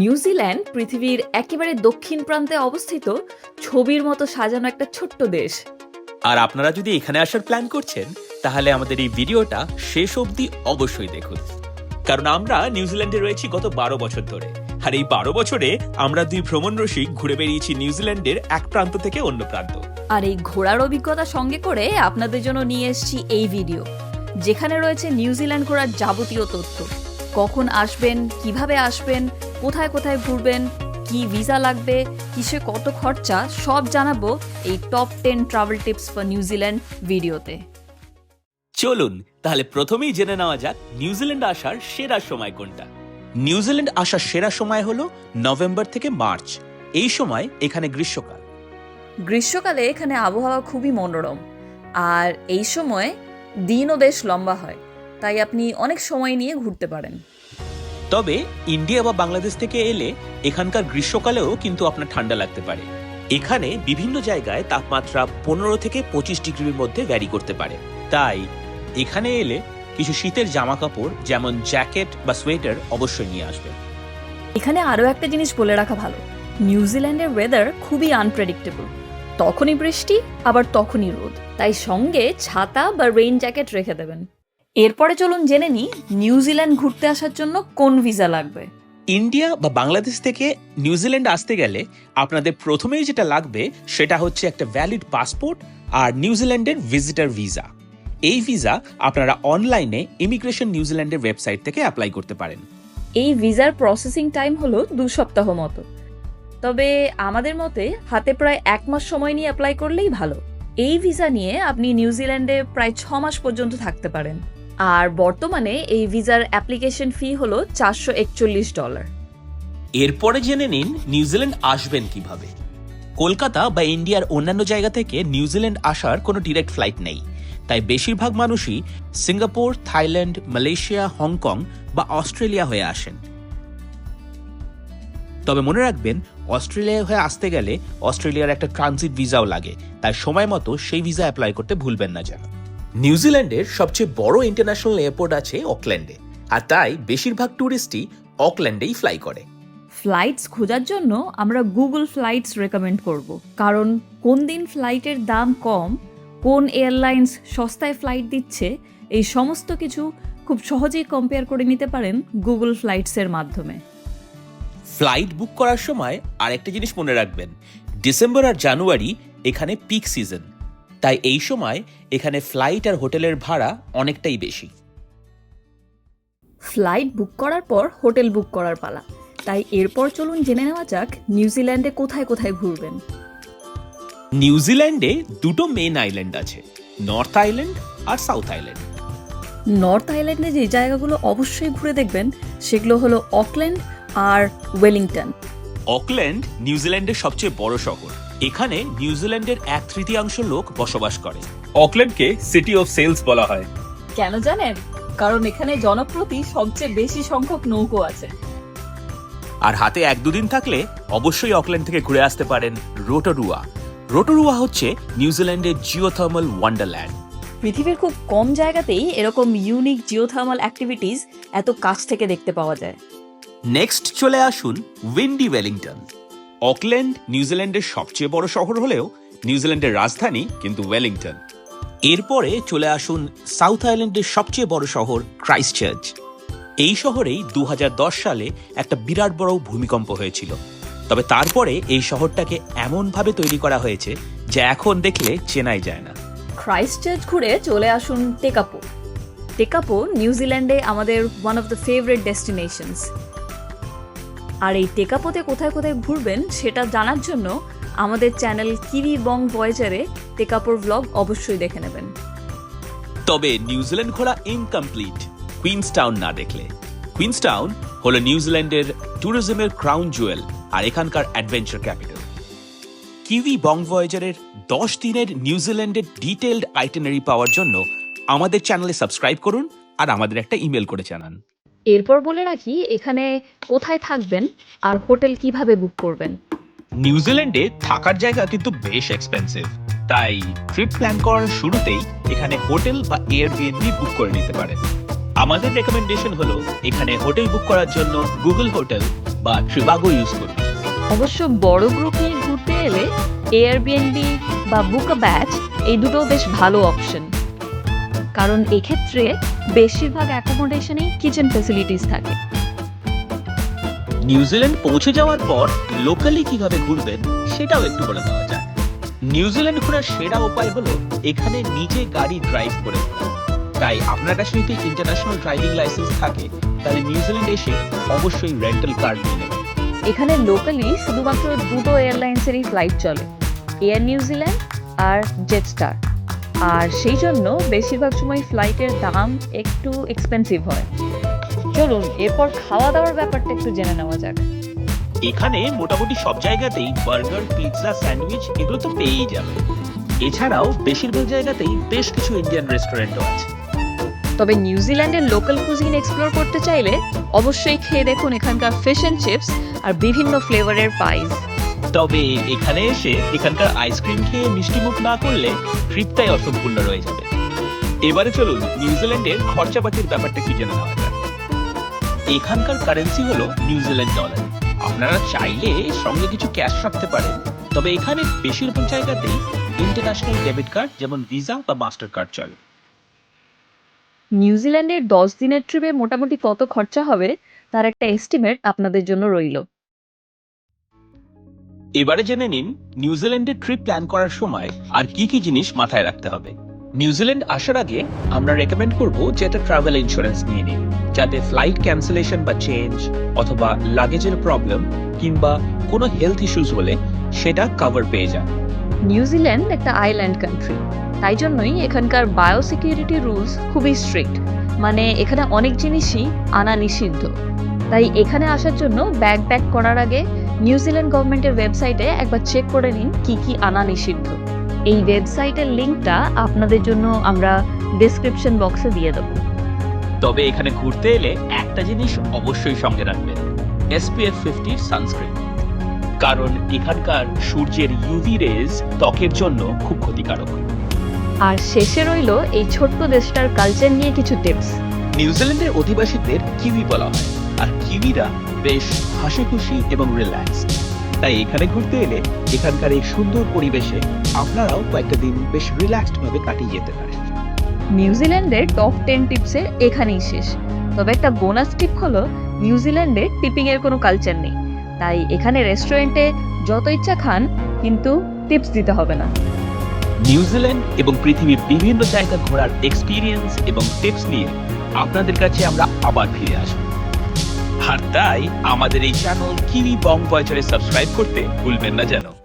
New Zealand পৃথিবীর একেবারে দক্ষিণ প্রান্তে অবস্থিত ছবির মতো সাজানো একটা ছোট্ট দেশ। আর আপনারা যদি এখানে আসার প্ল্যান করছেন তাহলে আমাদের এই ভিডিওটা শেষ অবধি অবশ্যই দেখুন। কারণ আমরা নিউজিল্যান্ডে রয়েছি গত বারো বছর ধরে। আর এই বারো বছরে আমরা দুই ভ্রমণ রসিক ঘুরে বেরিয়েছি নিউজিল্যান্ডের এক প্রান্ত থেকে অন্য প্রান্ত। আর এই ঘোরার অভিজ্ঞতা সঙ্গে করে আপনাদের জন্য নিয়ে এসেছি এই ভিডিও যেখানে রয়েছে নিউজিল্যান্ড ঘোরার যাবতীয় তথ্য। কখন আসবেন কীভাবে আসবেন কোথায় কোথায় ঘুরবেন কি ভিসা লাগবে কিসে কত খরচা সব জানাব এই top ten travel tips for New Zealand ভিডিওতে চলুন তাহলে প্রথমেই জেনে নেওয়া যাক নিউজিল্যান্ড আসার সেরা সময় কোনটা। নিউজিল্যান্ড আসার সেরা সময় হলো নভেম্বর থেকে মার্চ এই সময় এখানে গ্রীষ্মকাল। গ্রীষ্মকালে এখানে আবহাওয়া খুবই মনোরম আর এই সময় দিনও বেশ লম্বা হয় তাই আপনি অনেক সময় নিয়ে ঘুরতে পারেন। তবে ইন্ডিয়া বা বাংলাদেশ থেকে এলে এখানকার গ্রীষ্মকালেও কিন্তু আপনার ঠান্ডা লাগতে পারে। এখানে বিভিন্ন জায়গায় তাপমাত্রা পনেরো থেকে পঁচিশ ডিগ্রির মধ্যে ভ্যারি করতে পারে। তাই এখানে এলে কিছু শীতের জামা কাপড় যেমন জ্যাকেট বা সোয়েটার অবশ্যই নিয়ে আসবেন। এখানে আরও একটা জিনিস বলে রাখা ভালো। নিউজিল্যান্ডের ওয়েদার খুবই আনপ্রেডিক্টেবল তখনই বৃষ্টি, আবার তখনই রোদ। তাই সঙ্গে ছাতা বা রেইন জ্যাকেট রেখে দেবেন। এরপরে চলুন জেনে নিই নিউজিল্যান্ড ঘুরতে আসার জন্য কোন ভিসা লাগবে। ইন্ডিয়া বা বাংলাদেশ থেকে নিউজিল্যান্ড আসতে গেলে আপনাদের প্রথমেই যেটা লাগবে সেটা হচ্ছে একটা ভ্যালিড পাসপোর্ট আর নিউজিল্যান্ডের ভিজিটার ভিসা এই ভিসা আপনারা অনলাইনে ইমিগ্রেশন নিউজিল্যান্ডের ওয়েবসাইট থেকে অ্যাপ্লাই করতে পারেন। এই ভিসার প্রসেসিং টাইম হলো দু সপ্তাহ মতো। তবে আমাদের মতে হাতে প্রায় এক মাস সময় নিয়ে অ্যাপ্লাই করলেই ভালো। এই ভিসা নিয়ে আপনি নিউজিল্যান্ডে প্রায় ছ মাস পর্যন্ত থাকতে পারেন। আর বর্তমানে এই ভিসার অ্যাপ্লিকেশন ফি হলো চারশো একচল্লিশ ডলার। এরপরে জেনে নিন নিউজিল্যান্ড আসবেন কীভাবে। কলকাতা বা ইন্ডিয়ার অন্যান্য জায়গা থেকে নিউজিল্যান্ড আসার কোনো ডিরেক্ট ফ্লাইট নেই। তাই বেশিরভাগ মানুষই Singapore, Thailand, Malaysia, Hong Kong বা অস্ট্রেলিয়া হয়ে আসেন। তবে মনে রাখবেন অস্ট্রেলিয়া হয়ে আসতে গেলে অস্ট্রেলিয়ার একটা ট্রানজিট ভিসাও লাগে। তাই সময় মতো সেই ভিসা অ্যাপ্লাই করতে ভুলবেন না যেন। নিউজিল্যান্ডের সবচেয়ে বড় ইন্টারন্যাশনাল এয়ারপোর্ট আছে অকল্যান্ডে আর তাই বেশিরভাগ ট্যুরিস্টই অকল্যান্ডেই ফ্লাই করে। ফ্লাইটস খোঁজার জন্য আমরা গুগল ফ্লাইটস রেকমেন্ড করব কারণ কোন দিন ফ্লাইটের দাম কম কোন এয়ারলাইন্স সস্তায় ফ্লাইট দিচ্ছে এই সমস্ত কিছু খুব সহজেই কম্পেয়ার করে নিতে পারেন গুগল ফ্লাইটসের মাধ্যমে। ফ্লাইট বুক করার সময় আরেকটা জিনিস মনে রাখবেন ডিসেম্বর আর জানুয়ারি এখানে পিক সিজন তাই এই সময় এখানে ফ্লাইট আর হোটেলের ভাড়া অনেকটাই বেশি। ফ্লাইট বুক করার পর হোটেল বুক করার পালা। তাই এরপর চলুন জেনে নেওয়া যাক নিউজিল্যান্ডে কোথায় কোথায় ঘুরবেন। নিউজিল্যান্ডে দুটো মেন আইল্যান্ড আছে নর্থ আইল্যান্ড আর সাউথ আইল্যান্ড নর্থ আইল্যান্ডে যে জায়গাগুলো অবশ্যই ঘুরে দেখবেন সেগুলো হলো অকল্যান্ড আর ওয়েলিংটন অকল্যান্ড নিউজিল্যান্ডের সবচেয়ে বড় শহর। এখানে নিউজিল্যান্ডের এক তৃতীয়াংশ লোক বসবাস করে। অকল্যান্ডকে সিটি অফ সেলস বলা হয়। কেন জানেন? কারণ এখানে জনপ্রতি সবচেয়ে বেশি সংখ্যক নৌকো আছে। আর হাতে এক দুদিন থাকলে অবশ্যই অকল্যান্ড থেকে ঘুরে আসতে পারেন রোটোরুয়া। রোটোরুয়া হচ্ছে নিউজিল্যান্ডের জিওথার্মাল ওয়ান্ডারল্যান্ড পৃথিবীর খুব কম জায়গাতেই এরকম ইউনিক জিওথার্মাল অ্যাক্টিভিটিস এত কাছ থেকে দেখতে পাওয়া যায়। নেক্সট চলে আসুন উইন্ডি ওয়েলিংটন অকল্যান্ড নিউজিল্যান্ডের সবচেয়ে বড় শহর হলেও নিউজিল্যান্ডের রাজধানী কিন্তু ওয়েলিংটন। এরপরে চলে আসুন সাউথ আইল্যান্ডের সবচেয়ে বড় শহর ক্রাইস্টচার্চ। এই শহরেই দু সালে একটা বিরাট বড় ভূমিকম্প হয়েছিল। তবে তারপরে এই শহরটাকে এমনভাবে তৈরি করা হয়েছে যা এখন দেখলে চেনাই যায় না। ক্রাইস্টচার্চ ঘুরে চলে আসুন টেকাপো। টেকাপো নিউজিল্যান্ডে আমাদের one of the favourite destinations আর এই টেকাপোতে কোথায় কোথায় ঘুরবেন সেটা জানার জন্য আমাদের চ্যানেল কিরি বং ভয়েজারে টেকাপোর ব্লগ অবশ্যই দেখে নেবেন। তবে নিউজিল্যান্ড ঘোরা ইনকমপ্লিট কুইন্সটাউন না দেখলে। কুইন্সটাউন হলো নিউজিল্যান্ডের ট্যুরিজমের ক্রাউন জুয়েল আর এখানকার অ্যাডভেঞ্চার ক্যাপিটাল কিউই বং ভয়েজারের দশ দিনের নিউজিল্যান্ডের ডিটেলড আইটেনারি পাওয়ার জন্য আমাদের চ্যানেলে সাবস্ক্রাইব করুন আর আমাদের একটা ইমেল করে জানান। এরপর বলে রাখি এখানে কোথায় থাকবেন আর হোটেল কীভাবে বুক করবেন? নিউজিল্যান্ডে থাকার জায়গা কিন্তু বেশ এক্সপেন্সিভ তাই ট্রিপ প্ল্যান করার শুরুতেই এখানে হোটেল বা এয়ারবিএনবি বুক করে নিতে পারেন। আমাদের রেকমেন্ডেশন হলো এখানে হোটেল বুক করার জন্য গুগল হোটেল বা ট্রিবাগো ইউজ করুন। অবশ্য বড় গ্রুপ নিয়ে ঘুরতে এলে এয়ারবিএনবি বা বুক আ ব্যাচ এই দুটো বেশ ভালো অপশন কারণ এক্ষেত্রে বেশিরভাগ অ্যাকোমোডেশনেই কিচেন ফেসিলিটিস থাকে। নিউজিল্যান্ড পৌঁছে যাওয়ার পর লোকালি কীভাবে ঘুরবেন সেটাও একটু বলে দেওয়া যায় নিউজিল্যান্ড ঘোরার সেরা উপায় হলো এখানে নিজে গাড়ি ড্রাইভ করে তাই আপনার কাছে যদি ইন্টারন্যাশনাল ড্রাইভিং লাইসেন্স থাকে তাহলে নিউজিল্যান্ড এসে অবশ্যই রেন্টাল কার নিয়ে নেবেন। এখানে লোকালি শুধুমাত্র দুটো এয়ারলাইন্সেরই ফ্লাইট চলে এয়ার নিউজিল্যান্ড আর জেটস্টার আর সেই জন্য বেশিরভাগ সময় ফ্লাইটের দাম একটু এক্সপেন্সিভ হয়। চলুন এরপর খাওয়া দাওয়ার ব্যাপারটা একটু জেনে নেওয়া যাক। এখানে মোটামুটি সব জায়গাতেই বার্গার পিৎজা স্যান্ডউইচ এগুলো তো পেয়েই যাবে। এছাড়াও বেশিরভাগ জায়গাতেই বেশ কিছু ইন্ডিয়ান রেস্টুরেন্টও আছে। তবে নিউজিল্যান্ডের লোকাল কুজিন এক্সপ্লোর করতে চাইলে অবশ্যই খেয়ে দেখুন এখানকার ফিশ অ্যান্ড চিপস আর বিভিন্ন ফ্লেভারের পাইস তবে এখানে এসে এখানকার আইসক্রিম খেয়ে মিষ্টিমুখ না করলে ট্রিপটাই অসম্পূর্ণ রয়ে যাবে। এবারে চলুন নিউজিল্যান্ডের খরচাপাতির ব্যাপারটা কি জেনে নেওয়া এখানকার কারেন্সি হলো নিউজিল্যান্ড ডলার আপনারা চাইলে সঙ্গে কিছু ক্যাশ রাখতে পারেন। তবে এখানে বেশিরভাগ জায়গাতেই ইন্টারন্যাশনাল ডেবিট কার্ড যেমন ভিসা বা মাস্টার কার্ড চলে নিউজিল্যান্ডের দশ দিনের ট্রিপে মোটামুটি কত খরচা হবে? তার একটা এস্টিমেট আপনাদের জন্য রইল। এবারে জেনে নিন নিউজিল্যান্ডের ট্রিপ প্ল্যান করার সময় আর কি কি জিনিস মাথায় রাখতে হবে। নিউজিল্যান্ড আসার আগে আমরা রেকমেন্ড করব যে একটা ট্রাভেল ইন্স্যুরেন্স নিয়ে নিন, যাতে ফ্লাইট ক্যান্সেলেশন বা চেঞ্জ অথবা লাগেজের প্রবলেম কিংবা কোনো হেলথ ইস্যুস হলে সেটা কভার পেয়ে যান। নিউজিল্যান্ড একটা আইল্যান্ড কান্ট্রি, তাই জন্যই এখানকার বায়োসিকিউরিটি রুলস খুবই স্ট্রিক্ট মানে এখানে অনেক জিনিসই আনা নিষিদ্ধ। তাই এখানে আসার জন্য ব্যাগ প্যাক করার আগে নিউজিল্যান্ড গভর্নমেন্টের ওয়েবসাইটে একবার চেক করে নিন কি কি আনা নিষিদ্ধ। এই ওয়েবসাইটের লিঙ্কটা আপনাদের জন্য আমরা ডেসক্রিপশন বক্সে দিয়ে দেবো। তবে এখানে ঘুরতে এলে একটা জিনিস অবশ্যই সঙ্গে রাখবেন এসপিএফ ফিফটির সানস্ক্রিন কারণ এখানকার সূর্যের ইউভি রেজ ত্বকের জন্য খুব ক্ষতিকারক। আর শেষে রইল এই ছোট্ট দেশটার কালচার নিয়ে কিছু টিপস নিউজিল্যান্ডের অধিবাসীদের কিউই বলা হয়। আর কিউইরা বেশ হাসি খুশি এবং রিল্যাক্স তাই এখানে ঘুরতে এলে এখানকার এই সুন্দর পরিবেশে আপনারাও কয়েকটা দিন বেশ রিল্যাক্সড ভাবে কাটিয়ে যেতে পারেন। নিউজিল্যান্ডের টপ টেন টিপসের এখানেই শেষ। তবে একটা বোনাস টিপ হলো নিউজিল্যান্ডে টিপিং এর কোনো কালচার নেই। তাই এখানে রেস্টুরেন্টে যত ইচ্ছা খান কিন্তু টিপস দিতে হবে না। নিউজিল্যান্ড এবং পৃথিবীর বিভিন্ন জায়গা ঘোরার এক্সপিরিয়েন্স এবং টিপস নিয়ে আপনাদের কাছে আমরা আবার ফিরে আসব। আর তাই আমাদের এই চ্যানেল কিউই বং ভয়েচারে সাবস্ক্রাইব করতে ভুলবেন না যেন।